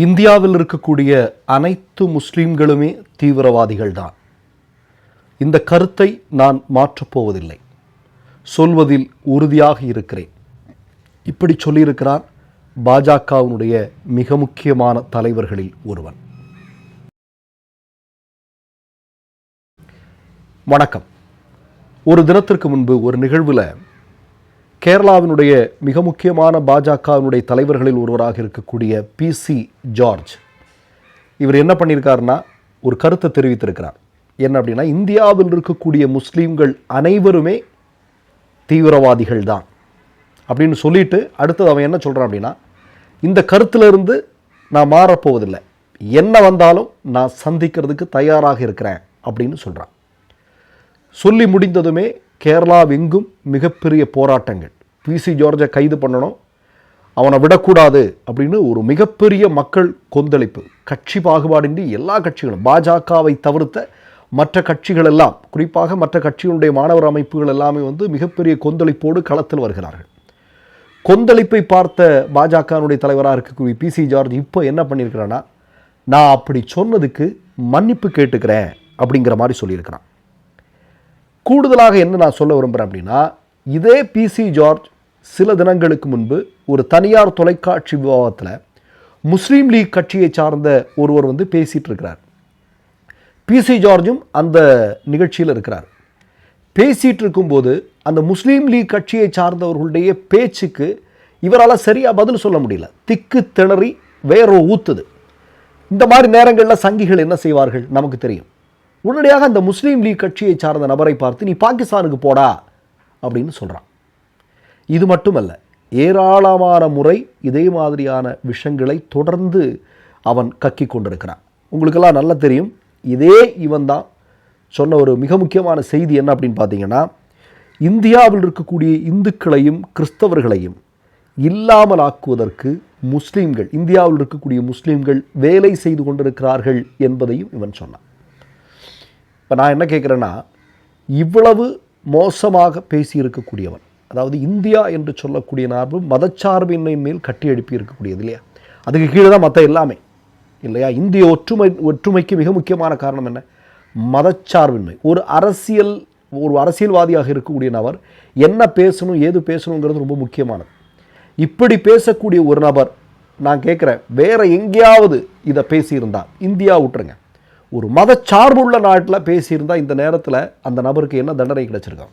இந்தியாவில் இருக்கக்கூடிய அனைத்து முஸ்லீம்களுமே தீவிரவாதிகள் தான் இந்த கருத்தை நான் மாற்றப்போவதில்லை சொல்வதில் உறுதியாக இருக்கிறேன். இப்படி சொல்லியிருக்கிறார் பாஜகவினுடைய மிக முக்கியமான தலைவர்களில் ஒருவன். வணக்கம். ஒரு தினத்திற்கு முன்பு ஒரு நிகழ்வில் கேரளாவினுடைய மிக முக்கியமான பாஜகவினுடைய தலைவர்களில் ஒருவராக இருக்கக்கூடிய பிசி ஜார்ஜ். இவர் என்ன பண்ணியிருக்காருன்னா ஒரு கருத்தை தெரிவித்திருக்கிறார். என்ன அப்படின்னா இந்தியாவில் இருக்கக்கூடிய முஸ்லீம்கள் அனைவருமே தீவிரவாதிகள் தான். அப்படின்னு சொல்லிட்டு அடுத்தது அவன் என்ன சொல்கிறான் அப்படின்னா இந்த கருத்திலிருந்து நான் மாறப்போவதில்லை. என்ன வந்தாலும் நான் சந்திக்கிறதுக்கு தயாராக இருக்கிறேன் அப்படின்னு சொல்கிறான் சொல்லி முடிந்ததுமே கேரளாவெங்கும் மிகப்பெரிய போராட்டங்கள். பிசி ஜார்ஜை கைது பண்ணணும். அவனை விடக்கூடாது அப்படின்னு ஒரு மிகப்பெரிய மக்கள் கொந்தளிப்பு. கட்சி பாகுபாடின்றி எல்லா கட்சிகளும் பாஜகவை தவிர்த்த மற்ற கட்சிகள் எல்லாம் குறிப்பாக மற்ற கட்சிகளுடைய மாணவர் அமைப்புகள் எல்லாமே வந்து மிகப்பெரிய கொந்தளிப்போடு களத்தில் வருகிறார்கள். கொந்தளிப்பை பார்த்த பாஜகனுடைய தலைவராக இருக்கக்கூடிய பிசி ஜார்ஜ் இப்போ என்ன பண்ணியிருக்கிறான்னா நான் அப்படி சொன்னதுக்கு மன்னிப்பு கேட்டுக்கிறேன் அப்படிங்கிற மாதிரி சொல்லியிருக்கிறான். கூடுதலாக என்ன நான் சொல்ல விரும்புகிறேன் அப்படின்னா இதே பிசி ஜார்ஜ் சில தினங்களுக்கு முன்பு ஒரு தனியார் தொலைக்காட்சி விவாதத்தில் முஸ்லீம் லீக் கட்சியை சார்ந்த ஒருவர் வந்து பேசிகிட்டு இருக்கிறார். பிசி ஜார்ஜும் அந்த நிகழ்ச்சியில் இருக்கிறார். பேசிகிட்டு இருக்கும்போது அந்த முஸ்லீம் லீக் கட்சியை சார்ந்தவர்களுடைய பேச்சுக்கு இவரால் சரியாக பதில் சொல்ல முடியல. திக்கு திணறி வேற ஊத்துது. இந்த மாதிரி நேரங்களில் சங்கிகள் என்ன செய்வார்கள்? நமக்கு தெரியும். உடனடியாக அந்த முஸ்லீம் லீக் கட்சியை சார்ந்த நபரை பார்த்து நீ பாகிஸ்தானுக்கு போடா அப்படின்னு சொல்கிறான் இது மட்டுமல்ல ஏராளமான முறை இதே மாதிரியான விஷயங்களை தொடர்ந்து அவன் கக்கி கொண்டிருக்கிறான். உங்களுக்கெல்லாம் நல்லா தெரியும் இதே இவன் தான். சொன்ன ஒரு மிக முக்கியமான செய்தி என்ன அப்படின்னு பார்த்தீங்கன்னா இந்தியாவில் இருக்கக்கூடிய இந்துக்களையும் கிறிஸ்தவர்களையும் இல்லாமல் ஆக்குவதற்கு முஸ்லீம்கள் இந்தியாவில் இருக்கக்கூடிய முஸ்லீம்கள் வேலை செய்து கொண்டிருக்கிறார்கள் என்பதையும் இவன் சொன்னான். இப்போ நான் என்ன கேட்குறேன்னா இவ்வளவு மோசமாக பேசியிருக்கக்கூடியவன் அதாவது இந்தியா என்று சொல்லக்கூடிய நார்பு மதச்சார்பின்மையின் மேல் கட்டி எழுப்பி இருக்கக்கூடியது இல்லையா? அதுக்கு கீழே தான் மற்ற எல்லாமே இல்லையா? இந்திய ஒற்றுமை ஒற்றுமைக்கு மிக முக்கியமான காரணம் என்ன? மதச்சார்பின்மை. ஒரு அரசியல் ஒரு அரசியல்வாதியாக இருக்கக்கூடிய நபர் என்ன பேசணும் ஏது பேசணுங்கிறது ரொம்ப முக்கியமானது. இப்படி பேசக்கூடிய ஒரு நபர் நான் கேட்குறேன் வேறு எங்கேயாவது இதை பேசியிருந்தா இந்தியா விட்டுருங்க. ஒரு மதச்சார்புள்ள நாட்டில் பேசியிருந்தால் இந்த நேரத்தில் அந்த நபருக்கு என்ன தண்டனை கிடைச்சிருக்கான்?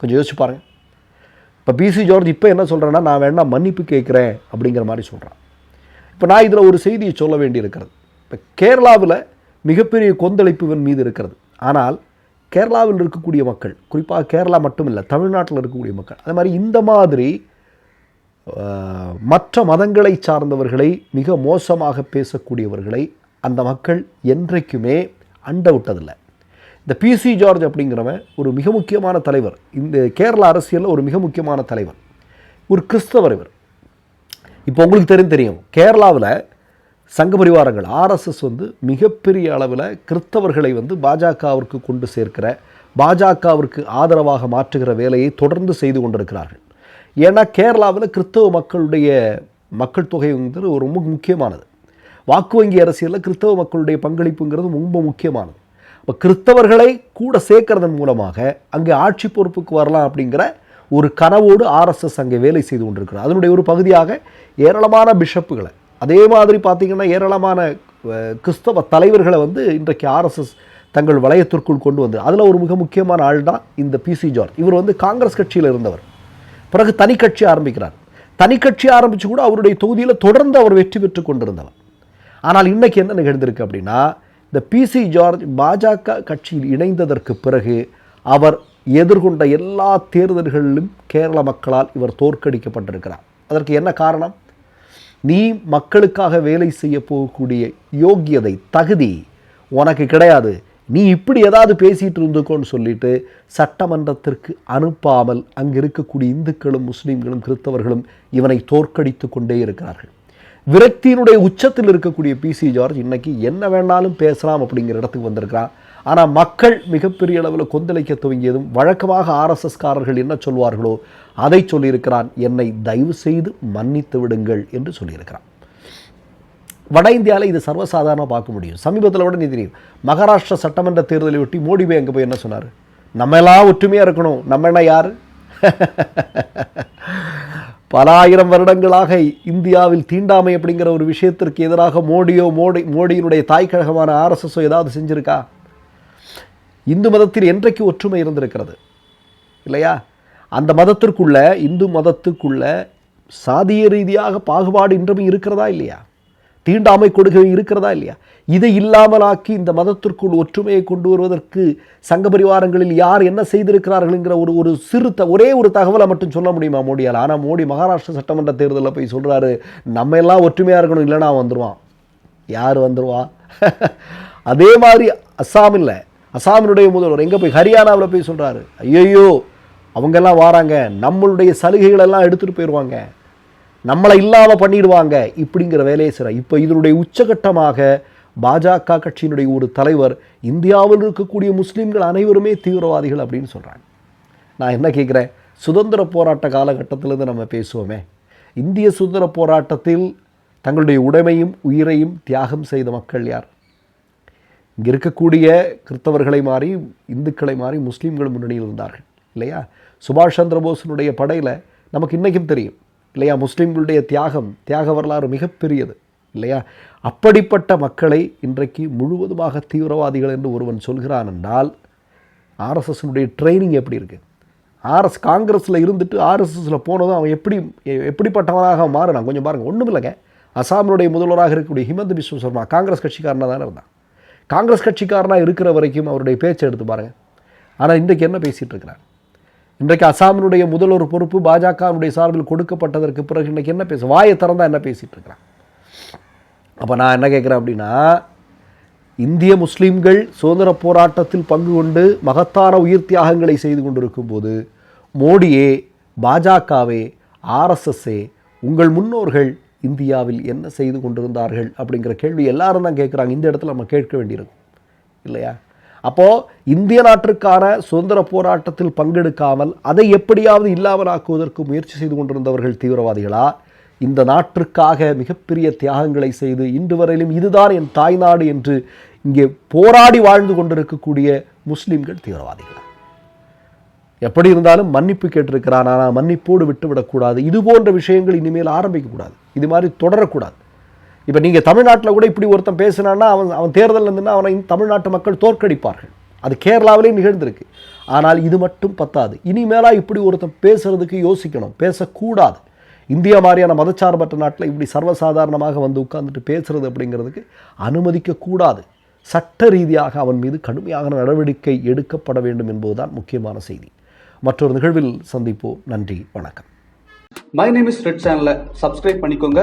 கொஞ்சம் யோசிச்சு பாருங்கள் இப்போ பிசி ஜார்ஜ் இப்போ என்ன சொல்கிறேன்னா நான் வேணால் மன்னிப்பு கேட்குறேன் அப்படிங்கிற மாதிரி சொல்கிறான் இப்போ நான் இதில் ஒரு செய்தியை சொல்ல வேண்டியிருக்கிறது. இப்போ கேரளாவில் மிகப்பெரிய கொந்தளிப்பு இவன் மீது இருக்கிறது. ஆனால் கேரளாவில் இருக்கக்கூடிய மக்கள் குறிப்பாக கேரளா மட்டும் இல்லை தமிழ்நாட்டில் இருக்கக்கூடிய மக்கள் அது மாதிரி இந்த மாதிரி மற்ற மதங்களை சார்ந்தவர்களை மிக மோசமாக பேசக்கூடியவர்களை அந்த மக்கள் என்றைக்குமே அண்டை விட்டதில்லை இந்த பிசி ஜார்ஜ் அப்படிங்கிறவன் ஒரு மிக முக்கியமான தலைவர். இந்த கேரள அரசியலில் ஒரு மிக முக்கியமான தலைவர். ஒரு கிறிஸ்தவர் இவர். இப்போ உங்களுக்கு தெரியும் தெரியும். கேரளாவில் சங்க பரிவாரங்கள் ஆர்எஸ்எஸ் வந்து மிகப்பெரிய அளவில் கிறிஸ்தவர்களை வந்து பாஜகவிற்கு கொண்டு சேர்க்கிற பாஜகவிற்கு ஆதரவாக மாற்றுகிற வேலையை தொடர்ந்து செய்து கொண்டிருக்கிறார்கள். ஏன்னா கேரளாவில் கிறிஸ்தவ மக்களுடைய மக்கள் தொகை வந்து ஒரு ரொம்ப முக்கியமானது. வாக்கு வங்கி அரசியலில் கிறிஸ்தவ மக்களுடைய பங்களிப்புங்கிறது ரொம்ப முக்கியமானது. இப்போ கிறிஸ்தவர்களை கூட சேர்க்கறதன் மூலமாக அங்கே ஆட்சி பொறுப்புக்கு வரலாம் அப்படிங்கிற ஒரு கனவோடு ஆர்எஸ்எஸ் அங்கே வேலை செய்து கொண்டிருக்கிறார். அதனுடைய ஒரு பகுதியாக ஏராளமான பிஷப்புகளை அதே மாதிரி பார்த்தீங்கன்னா ஏராளமான கிறிஸ்தவ தலைவர்களை வந்து இன்றைக்கு ஆர்எஸ்எஸ் தங்கள் வளையத்திற்குள் கொண்டு வந்து அதில் ஒரு மிக முக்கியமான ஆள் தான் இந்த பிசி ஜார்ஜ். இவர் வந்து காங்கிரஸ் கட்சியில் இருந்தவர். பிறகு தனி கட்சி ஆரம்பிக்கிறார். தனி கட்சி ஆரம்பித்து கூட அவருடைய தொகுதியில் தொடர்ந்து அவர் வெற்றி பெற்று கொண்டிருந்தவர். ஆனால் இன்றைக்கி என்ன நிகழ்ந்திருக்கு அப்படின்னா இந்த பிசி ஜார்ஜ் பாஜக கட்சியில் இணைந்ததற்கு பிறகு அவர் எதிர்கொண்ட எல்லா தேர்தல்களிலும் கேரள மக்களால் இவர் தோற்கடிக்கப்பட்டிருக்கிறார். அதற்கு என்ன காரணம்? நீ மக்களுக்காக வேலை செய்ய போகக்கூடிய யோக்கியதை தகுதி உனக்கு கிடையாது. நீ இப்படி ஏதாவது பேசிகிட்டு இருந்துக்கோன்னு சொல்லிட்டு சட்டமன்றத்திற்கு அனுப்பாமல் அங்கு இருக்கக்கூடிய இந்துக்களும் முஸ்லீம்களும் கிறிஸ்தவர்களும் இவனை தோற்கடித்து கொண்டே இருக்கிறார்கள். விரக்தியினுடைய உச்சத்தில் இருக்கக்கூடிய பிசி ஜார்ஜ் இன்னைக்கு என்ன வேணாலும் பேசலாம் அப்படிங்கிற இடத்துக்கு வந்திருக்கிறான் ஆனால் மக்கள் மிகப்பெரிய அளவில் கொந்தளிக்க துவங்கியதும் வழக்கமாக ஆர்எஸ்எஸ்காரர்கள் என்ன சொல்வார்களோ அதை சொல்லியிருக்கிறான் என்னை தயவு செய்து மன்னித்து விடுங்கள் என்று சொல்லியிருக்கிறான் வட இந்தியாவில் இது சர்வசாதாரணமாக பார்க்க முடியும். சமீபத்தில் விட நீ தெரியும் மகாராஷ்டிரா சட்டமன்ற தேர்தலை ஒட்டி மோடி போய் அங்கே போய் என்ன சொன்னார்? நம்ம எல்லாம் ஒற்றுமையாக இருக்கணும். நம்ம என்ன யார்? பல ஆயிரம் வருடங்களாக இந்தியாவில் தீண்டாமை அப்படிங்கிற ஒரு விஷயத்திற்கு எதிராக மோடியோ மோடி மோடியினுடைய தாய் கழகமான ஆர்எஸ்எஸ்ஸோ ஏதாவது செஞ்சுருக்கா? இந்து மதத்தில் என்றைக்கு ஒற்றுமை இருந்திருக்கிறது? இல்லையா? அந்த மதத்திற்குள்ள இந்து மதத்துக்குள்ள சாதிய ரீதியாக பாகுபாடு இன்றும் இருக்கிறதா இல்லையா? தீண்டாமை கொடுக்கை இருக்கிறதா இல்லையா? இதை இல்லாமலாக்கி இந்த மதத்திற்குள் ஒற்றுமையை கொண்டு வருவதற்கு சங்க பரிவாரங்களில் யார் என்ன செய்திருக்கிறார்கள்ங்கிற ஒரு ஒரு சிறு த ஒரே ஒரு தகவலை மட்டும் சொல்ல முடியுமா மோடியால்? ஆனால் மோடி மகாராஷ்டிர சட்டமன்ற தேர்தலில் போய் சொல்கிறாரு நம்ம எல்லாம் ஒற்றுமையாக இருக்கணும் இல்லைன்னா வந்துடுவான் யார் வந்துடுவா அதே மாதிரி அஸ்ஸாமில் அஸ்ஸாமினுடைய முதல்வர் எங்கே போய்? ஹரியானாவில் போய் சொல்கிறாரு ஐயையோ அவங்கெல்லாம் வாராங்க. நம்மளுடைய சலுகைகளெல்லாம் எடுத்துகிட்டு போயிடுவாங்க நம்மளை இல்லாமல் பண்ணிடுவாங்க இப்படிங்கிற வேலையை செய்கிற இப்போ இதனுடைய உச்சகட்டமாக பாஜக கட்சியினுடைய ஒரு தலைவர் இந்தியாவில் இருக்கக்கூடிய முஸ்லீம்கள் அனைவருமே தீவிரவாதிகள் அப்படின்னு சொல்கிறாங்க நான் என்ன கேட்குறேன் சுதந்திர போராட்ட காலகட்டத்திலேருந்து நம்ம பேசுவோமே. இந்திய சுதந்திர போராட்டத்தில் தங்களுடைய உடைமையும் உயிரையும் தியாகம் செய்த மக்கள் யார்? இங்கே இருக்கக்கூடிய கிறிஸ்தவர்களை மாறி இந்துக்களை மாறி முஸ்லீம்கள் முன்னணியில் இருந்தார்கள் இல்லையா? சுபாஷ் சந்திர போஸினுடைய படையில் நமக்கு இன்றைக்கும் தெரியும். இல்லையா? முஸ்லீம்களுடைய தியாகம் தியாக வரலாறு மிகப்பெரியது இல்லையா? அப்படிப்பட்ட மக்களை இன்றைக்கு முழுவதுமாக தீவிரவாதிகள் என்று ஒருவன் சொல்கிறான் என்றால் ஆர்எஸ்எஸ்னுடைய ட்ரைனிங் எப்படி இருக்குது ஆர்எஸ் காங்கிரஸில் இருந்துட்டு ஆர்எஸ்எஸில் போனதும் அவன் எப்படி எப்படிப்பட்டவனாக மாறினான்? கொஞ்சம் பாருங்கள் ஒன்றும் இல்லைங்க. அசாமினுடைய முதல்வராக இருக்கக்கூடிய ஹிமந்த் பிஸ்வ சர்மா காங்கிரஸ் கட்சிக்காரனாக தானே இருந்தான். காங்கிரஸ் கட்சிக்காரனாக இருக்கிற வரைக்கும் அவருடைய பேச்சை எடுத்து பாருங்கள் ஆனால் இன்றைக்கு என்ன பேசிகிட்டு இருக்கிறார்? இன்றைக்கு அசாமினுடைய முதல்வர் பொறுப்பு பாஜகவினுடைய சார்பில் கொடுக்கப்பட்டதற்கு பிறகு இன்றைக்கி என்ன பேச வாயை திறந்தால் என்ன பேசிகிட்டு இருக்கிறான்? அப்போ நான் என்ன கேட்குறேன் அப்படின்னா இந்திய முஸ்லீம்கள் சுதந்திர போராட்டத்தில் பங்கு கொண்டு மகத்தான உயிர் தியாகங்களை செய்து கொண்டிருக்கும் போது மோடியே பாஜகவே ஆர்எஸ்எஸ்ஸே உங்கள் முன்னோர்கள் இந்தியாவில் என்ன செய்து கொண்டிருந்தார்கள் அப்படிங்கிற கேள்வி எல்லாரும் தான் கேட்குறாங்க இந்த இடத்துல நம்ம கேட்க வேண்டியிருக்கும். இல்லையா? அப்போது இந்திய நாட்டிற்கான சுதந்திர போராட்டத்தில் பங்கெடுக்காமல் அதை எப்படியாவது இல்லாமல் ஆக்குவதற்கு முயற்சி செய்து கொண்டிருந்தவர்கள் தீவிரவாதிகளா? இந்த நாட்டிற்காக மிகப்பெரிய தியாகங்களை செய்து இன்று வரையிலும் இதுதான் என் தாய்நாடு என்று இங்கே போராடி வாழ்ந்து கொண்டிருக்கக்கூடிய முஸ்லீம்கள் தீவிரவாதிகள்? எப்படி இருந்தாலும் மன்னிப்பு கேட்டிருக்கிறான். ஆனால் மன்னிப்போடு விட்டுவிடக்கூடாது. இது போன்ற விஷயங்கள் இனிமேல் ஆரம்பிக்கக்கூடாது. இது மாதிரி தொடரக்கூடாது. இப்போ நீங்கள் தமிழ்நாட்டில் கூட இப்படி ஒருத்தன் பேசினான்னா அவன் அவன் தேர்தலில் இருந்துன்னா அவனை தமிழ்நாட்டு மக்கள் தோற்கடிப்பார்கள். அது கேரளாவிலே நிகழ்ந்திருக்கு. ஆனால் இது மட்டும் பத்தாது. இனிமேலாக இப்படி ஒருத்தன் பேசுகிறதுக்கு யோசிக்கணும். பேசக்கூடாது. இந்தியா மாதிரியான மதச்சார்பற்ற நாட்டில் இப்படி சர்வசாதாரணமாக வந்து உட்காந்துட்டு பேசுறது அப்படிங்கிறதுக்கு அனுமதிக்கக்கூடாது. சட்ட ரீதியாக அவன் மீது கடுமையான நடவடிக்கை எடுக்கப்பட வேண்டும் என்பதுதான் முக்கியமான செய்தி. மற்றொரு நிகழ்வில் சந்திப்போம். நன்றி. வணக்கம். மை நேம் இஸ் ரெட் சேனலை சப்ஸ்கிரைப் பண்ணிக்கோங்க.